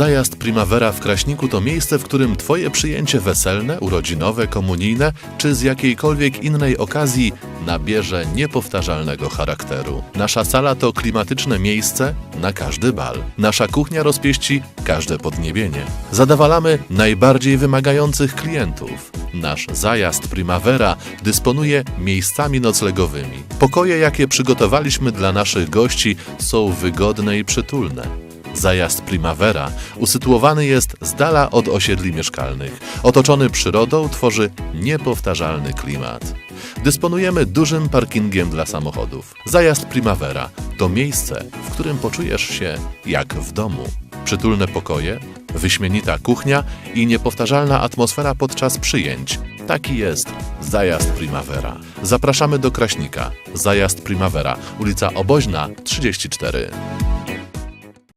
Zajazd Primavera w Kraśniku to miejsce, w którym Twoje przyjęcie weselne, urodzinowe, komunijne czy z jakiejkolwiek innej okazji nabierze niepowtarzalnego charakteru. Nasza sala to klimatyczne miejsce na każdy bal. Nasza kuchnia rozpieści każde podniebienie. Zadawalamy najbardziej wymagających klientów. Nasz zajazd Primavera dysponuje miejscami noclegowymi. Pokoje, jakie przygotowaliśmy dla naszych gości, są wygodne i przytulne. Zajazd Primavera usytuowany jest z dala od osiedli mieszkalnych. Otoczony przyrodą tworzy niepowtarzalny klimat. Dysponujemy dużym parkingiem dla samochodów. Zajazd Primavera to miejsce, w którym poczujesz się jak w domu. Przytulne pokoje, wyśmienita kuchnia i niepowtarzalna atmosfera podczas przyjęć. Taki jest Zajazd Primavera. Zapraszamy do Kraśnika. Zajazd Primavera, ulica Oboźna 34.